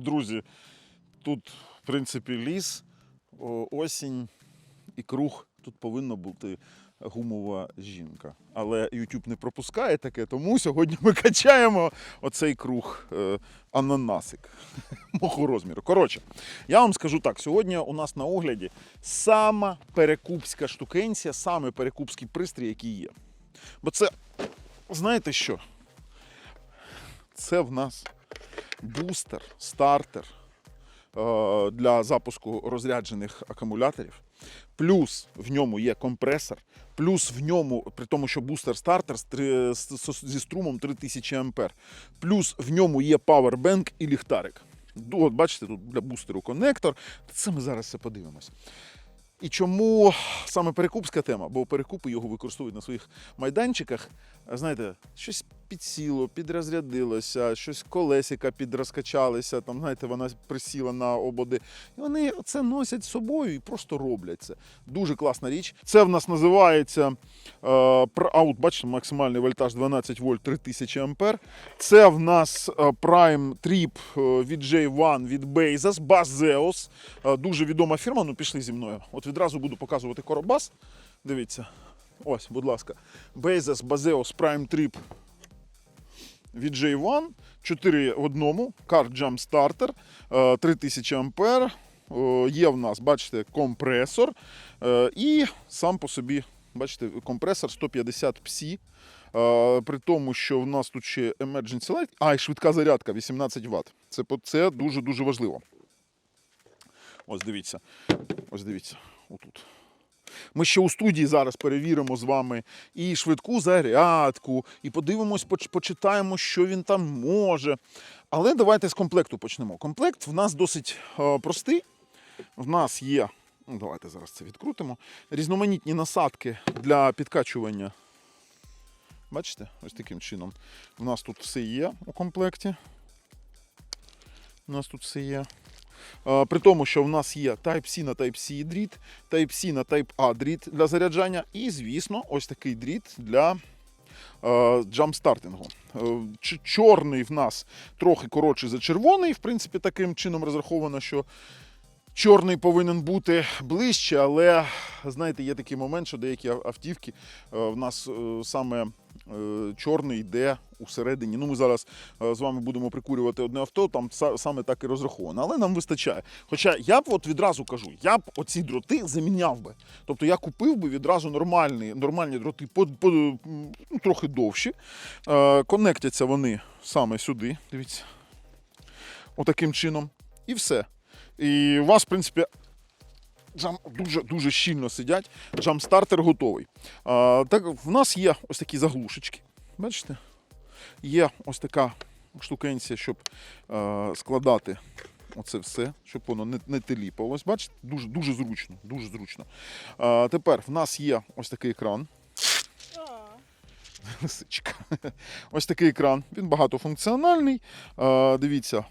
друзі, тут, в принципі, ліс, осінь і круг. Тут повинна бути гумова жінка. Але YouTube не пропускає таке, тому сьогодні ми качаємо оцей круг е, ананасик мого розміру. Коротше, я вам скажу так: сьогодні у нас на огляді сама перекупська штукенція, саме перекупський пристрій, який є. Бо це, знаєте що? Це в нас бустер, стартер е, для запуску розряджених акумуляторів. Плюс в ньому є компресор, плюс в ньому, при тому, що бустер стартер з три- з- з- зі струмом 3000 ампер, плюс в ньому є павербенк і ліхтарик. От бачите, тут для бустеру коннектор. Це ми зараз все подивимось. І чому саме перекупська тема? Бо перекупи його використовують на своїх майданчиках. Знаєте, щось підсіло, підрозрядилося, щось колесика підрозкачалися, там, знаєте, вона присіла на ободи. І вони це носять з собою і просто роблять це. Дуже класна річ. Це в нас називається е, бачите, максимальний вольтаж 12 вольт 3000 ампер. Це в нас е, Prime Trip е, від J1 від Bezos, Bazeos. Е, Дуже відома фірма. Ну пішли зі мною. От відразу буду показувати коробас. Дивіться. Ось, будь ласка. Bezos Bazeos Prime Trip від J1. 4 в одному. Car Jump Starter. е, 3000 ампер. Е, Є в нас, бачите, компресор. Е, І сам по собі, бачите, компресор 150 псі. Е, При тому, що в нас тут ще Emergency Light, а і швидка зарядка 18 Вт. Це, це дуже-дуже важливо. Ось дивіться. Ось дивіться. Отут. Ми ще у студії зараз перевіримо з вами і швидку зарядку, і подивимось, почитаємо, що він там може. Але давайте з комплекту почнемо. Комплект в нас досить е, простий. В нас є, ну давайте зараз це відкрутимо. Різноманітні насадки для підкачування. Бачите, ось таким чином. У нас тут все є у комплекті. У нас тут все є. Е, При тому, що в нас є Type-C на Type-C дріт, Type-C на Type-A дріт для заряджання, і, звісно, ось такий дріт для е, джампстартингу. Е, Чорний в нас трохи коротший за червоний. В принципі, таким чином розраховано, що чорний повинен бути ближче, але знаєте, є такий момент, що деякі автівки в нас саме чорний йде усередині. Ну, ми зараз е, з вами будемо прикурювати одне авто, там саме так і розраховано, але нам вистачає. Хоча я б от відразу кажу, я б оці дроти заміняв би. Тобто я купив би відразу нормальні, нормальні дроти, по, по, ну, трохи довші. Е, конектяться вони саме сюди. Дивіться. Отаким чином. І все. І у вас, в принципі, джам дуже дуже щільно сидять. Джамстартер готовий. А, так, в нас є ось такі заглушечки. Бачите? Є ось така штукенція, щоб е, складати оце все, щоб воно не, не теліпалось. Бачите, дуже, дуже зручно. Дуже зручно. А, тепер в нас є ось такий екран. Лисичка. Ось такий екран. Він багатофункціональний. Дивіться,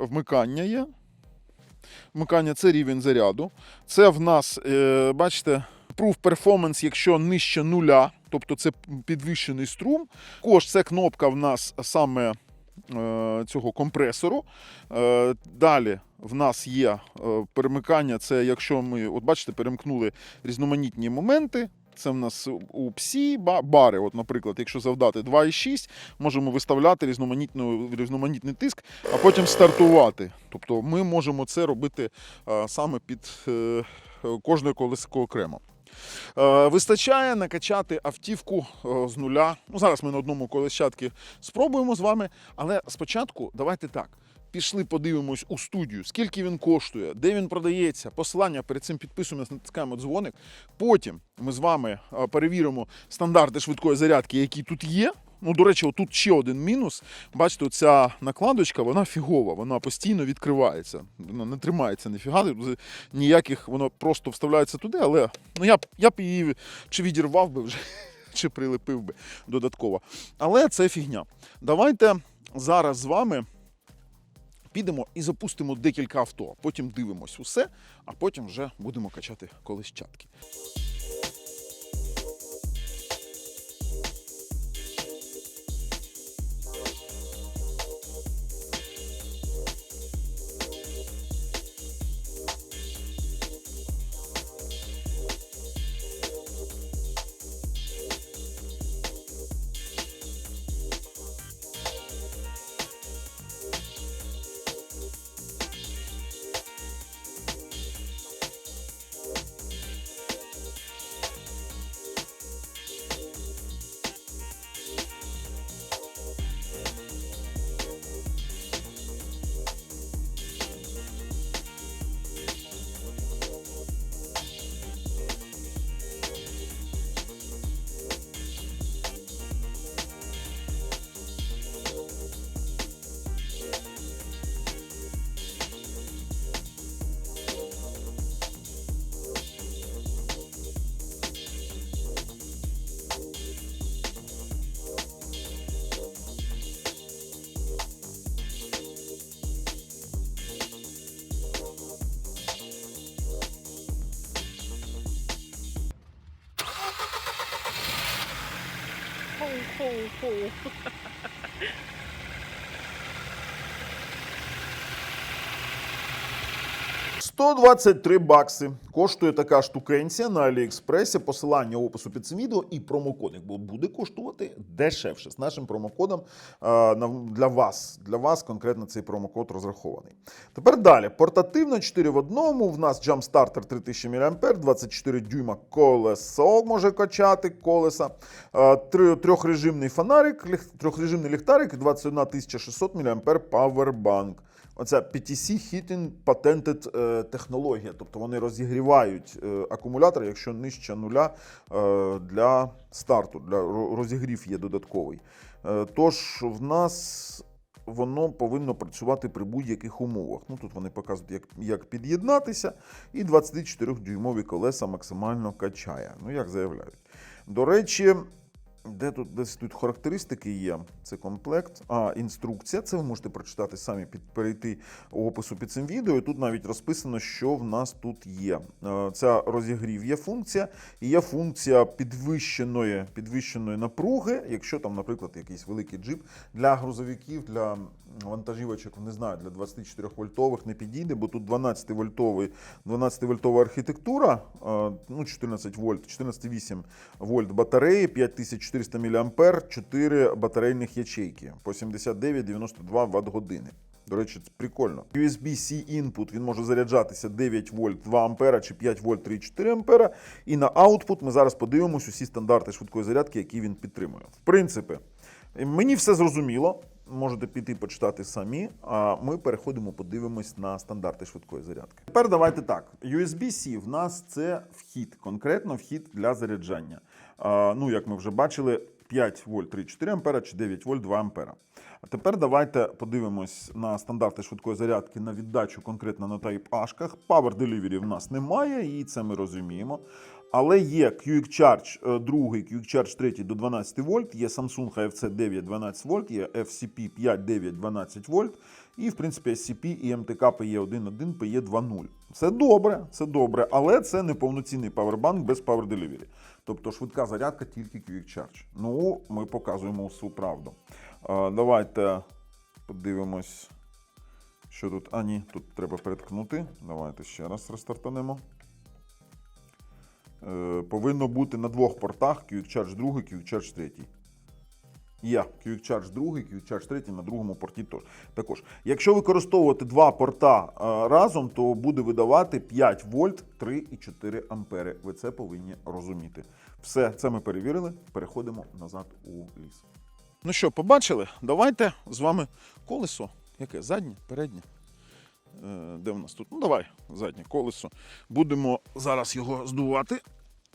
вмикання є. Вмикання це рівень заряду. Це в нас, е, бачите, Proof Performance, якщо нижче нуля, тобто це підвищений струм. Також це кнопка в нас саме е, цього компресору. Е, далі в нас є перемикання. Це якщо ми, от бачите, перемкнули різноманітні моменти. Це в нас у псі бари. От, наприклад, якщо завдати 2,6, можемо виставляти різноманітний тиск, а потім стартувати. Тобто ми можемо це робити саме під е, кожне колесико окремо. Е, Вистачає накачати автівку е, з нуля. Ну, зараз ми на одному колещатки спробуємо з вами, але спочатку давайте так. Пішли, подивимось у студію, скільки він коштує, де він продається. Посилання перед цим підписуємося, натискаємо дзвоник. Потім ми з вами е, перевіримо стандарти швидкої зарядки, які тут є. Ну, до речі, тут ще один мінус. Бачите, ця накладочка, вона фігова, вона постійно відкривається. Вона не тримається ніфіга, ніяких, воно просто вставляється туди, але ну, я б, я б її чи відірвав би вже, чи прилепив би додатково. Але це фігня. Давайте зараз з вами підемо і запустимо декілька авто. Потім дивимось усе, а потім вже будемо качати 吼吼吼123 бакси коштує така штукенція на Аліекспресі. Посилання в опису під цим відео і промокод якби буде коштувати дешевше. З нашим промокодом е, для вас. Для вас конкретно цей промокод розрахований. Тепер далі. Портативно 4 в одному. В нас Jump 3000 мА, 24 дюйма колесо може качати колеса. Е, Трьохрежимний фонарик, трьохрежимний ліхтарик, 21 600 мА Powerbank. Оця PTC Heating Patented е, технологія, тобто вони розігрівають е, акумулятор, якщо нижче нуля е, для старту, для розігрів є додатковий. Тож в нас воно повинно працювати при будь-яких умовах. Ну тут вони показують, як, як під'єднатися, і 24-дюймові колеса максимально качає. Ну як заявляють. До речі. Де тут десь тут характеристики є? Це комплект. А, інструкція. Це ви можете прочитати самі під перейти опису під цим відео. І тут навіть розписано, що в нас тут є. Е, Ця розігрів є функція, і є функція підвищеної, підвищеної напруги, якщо там, наприклад, якийсь великий джип для грузовиків, для вантажівочок, не знаю, для 24 вольтових не підійде, бо тут 12 вольтовий, 12 вольтова архітектура, е, ну 14 вольт, 14,8 вольт батареї, 5400 мА, 4 батарейних ячейки по 79-92 Вт години. До речі, це прикольно. USB-C інпут він може заряджатися 9 вольт 2 ампера чи 5 вольт 3,4 ампера. І на аутпут ми зараз подивимось усі стандарти швидкої зарядки, які він підтримує. В принципі, мені все зрозуміло. Можете піти почитати самі. А ми переходимо, подивимось на стандарти швидкої зарядки. Тепер давайте так. USB-C в нас це вхід, конкретно вхід для заряджання. А, ну, як ми вже бачили, 5 вольт 3,4 ампера чи 9 вольт 2 ампера. А тепер давайте подивимось на стандарти швидкої зарядки на віддачу конкретно на Type-A-шках. Power Delivery в нас немає, і це ми розуміємо. Але є Quick Charge 2, Quick Charge 3 до 12 вольт, є Samsung HFC 9 12 вольт, є FCP 5 9 12 вольт, і в принципі SCP і MTK PE1.1, PE2.0. Це добре, це добре, але це не повноцінний павербанк без Power Delivery. Тобто швидка зарядка тільки Quick Charge. Ну, ми показуємо всю правду. А, Давайте подивимось, що тут. А, ні, тут треба переткнути. Давайте ще раз рестартанемо. Е, повинно бути на двох портах Quick 2, Quick 3. Є QuickCharge 2, Quick 3 на другому порті також. Якщо використовувати два порта е, разом, то буде видавати 5 вольт 3,4 ампери. Ви це повинні розуміти. Все, це ми перевірили. Переходимо назад у ліс. Ну що, побачили? Давайте з вами колесо. Яке? Заднє, переднє. Е, Де в нас тут? Ну, давай, заднє колесо. Будемо зараз його здувати.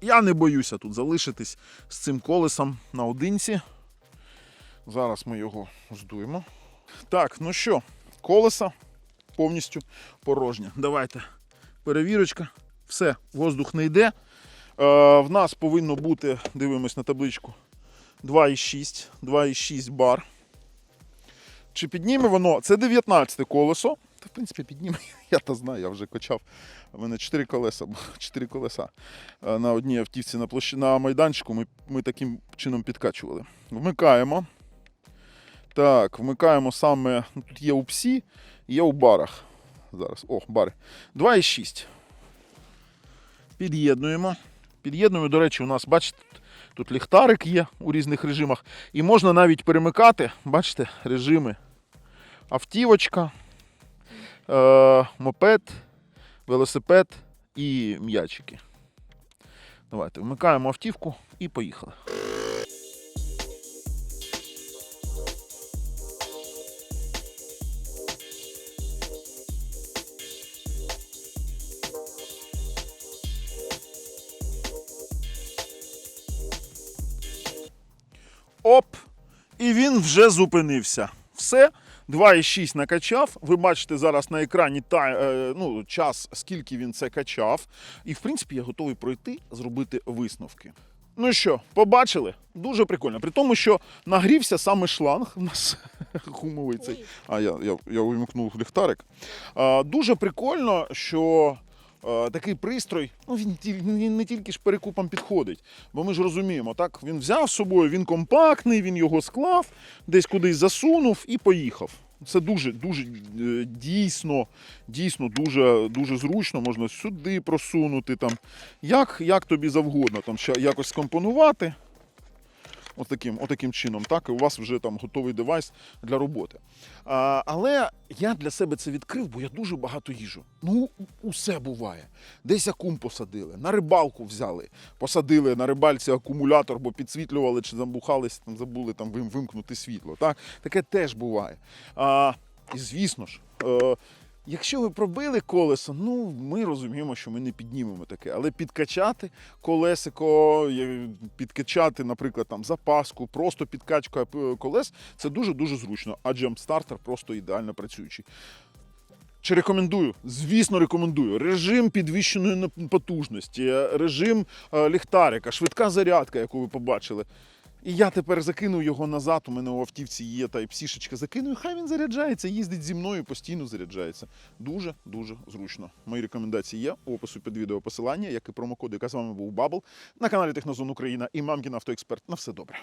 Я не боюся тут залишитись з цим колесом наодинці. Зараз ми його здуємо. Так, ну що, колесо повністю порожнє. Давайте. Перевірочка. Все, воздух не йде. Е, в нас повинно бути, дивимось на табличку, 2,6, 2,6 бар. Чи підніме воно? Це 19 колесо. Та, в принципі, підніме. Я то знаю, я вже качав. У мене 4 колеса, 4 колеса Е, на одній автівці на, площі, на майданчику. Ми, ми таким чином підкачували. Вмикаємо. Так, вмикаємо саме. Ну, тут є у псі, є у барах. Зараз. О, бари. 2,6. Під'єднуємо. Під'єднуємо, до речі, у нас, бачите, тут ліхтарик є у різних режимах. І можна навіть перемикати, бачите, режими. Автівочка, мопед, велосипед і м'ячики. Давайте вмикаємо автівку і поїхали. Оп! І він вже зупинився. Все. 2,6 накачав. Ви бачите зараз на екрані та, е, ну, час, скільки він це качав. І, в принципі, я готовий пройти, зробити висновки. Ну що, побачили? Дуже прикольно. При тому, що нагрівся саме шланг у нас гумовий цей. А я, я, я увімкнув ліхтарик. А, дуже прикольно, що Такий пристрой, ну він не тільки ж перекупам підходить, бо ми ж розуміємо, так він взяв з собою, він компактний, він його склав, десь кудись засунув і поїхав. Це дуже, дуже е, дійсно, дійсно дуже, дуже зручно. Можна сюди просунути, там, як, як тобі завгодно, там ще якось скомпонувати. Отаким, отаким чином, так, і у вас вже там готовий девайс для роботи. А, але я для себе це відкрив, бо я дуже багато їжу. Ну, усе буває. Десь акум посадили, на рибалку взяли, посадили на рибальці акумулятор, бо підсвітлювали чи забухались, там забули там вимкнути світло. Так? Таке теж буває. А, і звісно ж. Е, Якщо ви пробили колесо, ну ми розуміємо, що ми не піднімемо таке, але підкачати колесико, підкачати, наприклад, там запаску, просто підкачка е, колес, це дуже дуже зручно. А джампстартер просто ідеально працюючий. Чи рекомендую? Звісно, рекомендую. Режим підвищеної потужності, е, режим е, ліхтарика, швидка зарядка, яку ви побачили. І я тепер закину його назад. У мене у автівці є та й псішечка закину, і хай він заряджається, їздить зі мною, постійно заряджається. Дуже дуже зручно. Мої рекомендації є у опису під відео посилання, як і промокод, яка з вами був Бабл на каналі Технозон Україна і Мамкін Автоексперт. На все добре.